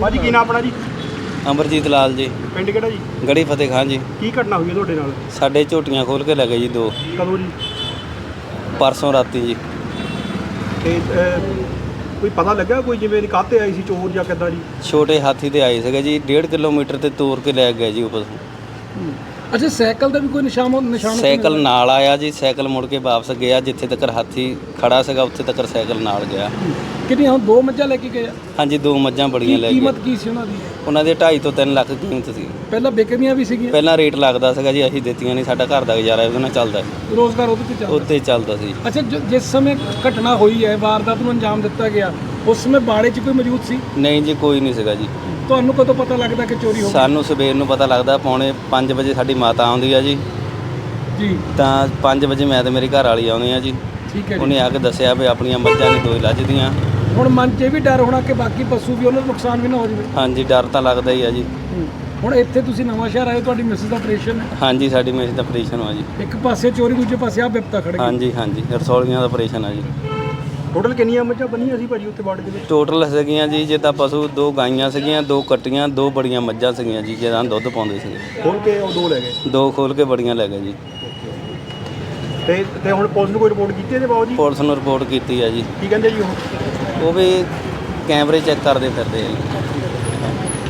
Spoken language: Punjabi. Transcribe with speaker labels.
Speaker 1: ਭਾਜੀ ਕੀ ਨਾਮ ਆਪਣਾ ਜੀ?
Speaker 2: ਅਮਰਜੀਤ ਲਾਲ ਜੀ।
Speaker 1: ਪਿੰਡ ਕਿਹੜਾ ਜੀ?
Speaker 2: ਗੜੀ ਫਤਿਹ ਖਾਨ ਜੀ।
Speaker 1: ਕੀ ਘਟਨਾ ਹੋਈ ਹੈ ਤੁਹਾਡੇ ਨਾਲ?
Speaker 2: ਸਾਡੇ ਝੋਟੀਆਂ ਖੋਲ ਕੇ ਲੈ ਗਏ ਜੀ ਦੋ।
Speaker 1: ਕਦੋਂ ਜੀ?
Speaker 2: ਪਰਸੋਂ ਰਾਤੀ ਜੀ।
Speaker 1: ਤੇ ਅਹ, ਕੋਈ ਪਤਾ ਲੱਗਾ ਕੋਈ ਜਿਵੇਂ ਕਾਹਤੇ ਆਈ ਸੀ ਚੋਰ ਜਾਂ ਕਿੱਦਾਂ ਜੀ?
Speaker 2: ਛੋਟੇ ਹਾਥੀ ਤੇ ਆਏ ਸੀਗੇ ਜੀ। 1.5 ਕਿਲੋਮੀਟਰ ਤੇ ਤੋਰ ਕੇ ਲੈ ਗਏ ਜੀ ਉੱਪਰ
Speaker 3: ਅੱਛਾ ਸਾਈਕਲ ਦਾ ਵੀ ਕੋਈ ਨਿਸ਼ਾਨ ਨਿਸ਼ਾਨ
Speaker 2: ਸਾਈਕਲ ਨਾਲ ਆਇਆ ਜੀ ਸਾਈਕਲ ਮੁੜ ਕੇ ਵਾਪਸ ਗਿਆ ਜਿੱਥੇ ਤੱਕ ਹਾਥੀ ਖੜਾ ਸੀਗਾ ਉੱਥੇ ਤੱਕ ਸਾਈਕਲ ਨਾਲ ਗਿਆ।
Speaker 3: ਕਿੰਨੀ ਹੁਣ ਦੋ ਮੱਝਾਂ ਲੈ ਕੇ ਗਏ ਆ?
Speaker 2: ਹਾਂਜੀ ਦੋ ਮੱਝਾਂ ਬੜੀਆਂ
Speaker 3: ਕੀ
Speaker 2: ਲੈ ਗਏ।
Speaker 3: ਕੀਮਤ ਕੀ ਸੀ ਉਹਨਾਂ ਦੀ?
Speaker 2: ਉਹਨਾਂ ਦੇ 2.5 ਤੋਂ 3 ਲੱਖ ਕੀਮਤ ਸੀ।
Speaker 3: ਪਹਿਲਾਂ ਵਿਕਦੀਆਂ ਵੀ ਸੀਗੀਆਂ?
Speaker 2: ਪਹਿਲਾਂ ਰੇਟ ਲੱਗਦਾ ਸੀਗਾ ਜੀ ਅਸੀਂ ਦਿੱਤੀਆਂ ਨਹੀਂ ਸਾਡਾ ਘਰ ਦਾ ਗੁਜ਼ਾਰਾ ਉਹਦੇ ਨਾਲ ਚੱਲਦਾ
Speaker 3: ਰੋਜ਼ਗਾਰ ਉਹਦੇ ਤੇ ਚੱਲਦਾ?
Speaker 2: ਉੱਤੇ ਚੱਲਦਾ ਸੀ।
Speaker 3: ਅੱਛਾ ਜੋ- ਜਿਸ ਸਮੇਂ ਘਟਨਾ ਹੋਈ ਹੈ ਵਾਰਦਾਤ ਨੂੰ ਅੰਜਾਮ ਦਿੱਤਾ ਗਿਆ ਉਸ ਸਮੇਂ ਬਾੜੇ 'ਚ ਕੋਈ ਮੌਜੂਦ ਸੀ?
Speaker 2: ਨਹੀਂ ਜੀ ਕੋਈ ਨਹੀਂ ਸੀਗਾ ਜੀ।
Speaker 3: ਤੁਹਾਨੂੰ ਕਦੋਂ ਪਤਾ ਲੱਗਦਾ ਕਿ ਚੋਰੀ ਹੋ
Speaker 2: ਸਾਨੂੰ ਸਵੇਰ ਨੂੰ ਪਤਾ ਲੱਗਦਾ ਪੌਣੇ 5 ਵਜੇ ਸਾਡੀ ਮਾਤਾ ਆਉਂਦੀ ਆ ਜੀ।
Speaker 3: ਜੀ।
Speaker 2: ਤਾਂ 5 ਵਜੇ ਮੈਂ ਤੇ ਮੇਰੀ ਘਰ ਵਾਲੀ ਆਉਂਦੇ ਆ ਜੀ।
Speaker 3: ਠੀਕ ਹੈ ਜੀ।
Speaker 2: ਉਹਨੇ ਆ ਕੇ ਦੱਸਿਆ ਵੀ ਆਪਣੀਆਂ ਮੱਝਾਂ ਨਹੀਂ ਦੋਈ ਲੱਜਦੀਆਂ।
Speaker 3: ਹੁਣ ਮਨ 'ਚ ਇਹ ਵੀ ਡਰ ਹੋਣਾ ਕਿ ਬਾਕੀ ਪਸ਼ੂ ਵੀ ਉਹਨਾਂ ਨੂੰ ਨੁਕਸਾਨ ਵੀ ਨਾ ਹੋ ਜਾਵੇ।
Speaker 2: ਹਾਂਜੀ ਡਰ ਤਾਂ ਲੱਗਦਾ ਹੀ ਆ ਜੀ।
Speaker 3: ਹੁਣ ਇੱਥੇ ਤੁਸੀਂ ਨਵਾਂ ਸ਼ਹਿਰ ਆਏ ਹੋ, ਤੁਹਾਡੀ ਮਿਸਿਸ ਦਾ ਆਪਰੇਸ਼ਨ ਹੈ।
Speaker 2: ਹਾਂਜੀ ਸਾਡੀ ਮੇਰੀ ਦਾ ਆਪਰੇਸ਼ਨ ਹੋਇਆ ਜੀ।
Speaker 3: ਇੱਕ ਪਾਸੇ ਚੋਰੀ ਦੂਜੇ ਪਾਸੇ ਆ ਬਿਪਤਾ ਖੜ ਗਈ।
Speaker 2: ਹਾਂਜੀ ਹਾਂਜੀ ਰਸੌਲੀਆਂ ਦਾ ਆਪਰੇਸ਼ਨ ਆ ਜੀ।
Speaker 1: ਟੋਟਲ ਕਿੰਨੀਆਂ ਮੱਝਾਂ ਬੰਨੀਆਂ ਸੀ ਭਾਜੀ ਉੱਥੇ ਬਾੜੇ ਦੇ ਵਿੱਚ?
Speaker 2: ਟੋਟਲ ਸੀਗੀਆਂ ਜੀ ਜਿੱਦਾਂ ਪਸ਼ੂ ਦੋ ਗਾਈਆਂ ਸੀਗੀਆਂ ਦੋ ਕੱਟੀਆਂ ਦੋ ਬੜੀਆਂ ਮੱਝਾਂ ਸੀਗੀਆਂ ਜੀ ਜਿਹਨਾਂ ਦੁੱਧ ਪਾਉਂਦੇ ਸੀਗੇ।
Speaker 1: ਖੋਲ ਕੇ ਉਹ ਦੋ ਲੈ ਗਏ?
Speaker 2: ਦੋ ਖੋਲ ਕੇ ਬੜੀਆਂ ਲੈ ਗਏ ਜੀ।
Speaker 1: ਤੇ ਤੇ ਹੁਣ ਪੁਲਿਸ ਨੂੰ ਕੋਈ ਰਿਪੋਰਟ ਕੀਤੀ ਇਹਦੇ ਬਾਬੂ ਜੀ?
Speaker 2: ਪੁਲਿਸ ਨੂੰ ਰਿਪੋਰਟ ਕੀਤੀ ਆ ਜੀ।
Speaker 1: ਕੀ ਕਹਿੰਦੇ ਜੀ ਉਹ?
Speaker 2: ਉਹ ਵੀ ਕੈਮਰੇ ਚੈੱਕ ਕਰਦੇ ਫਿਰਦੇ ਆ ਜੀ।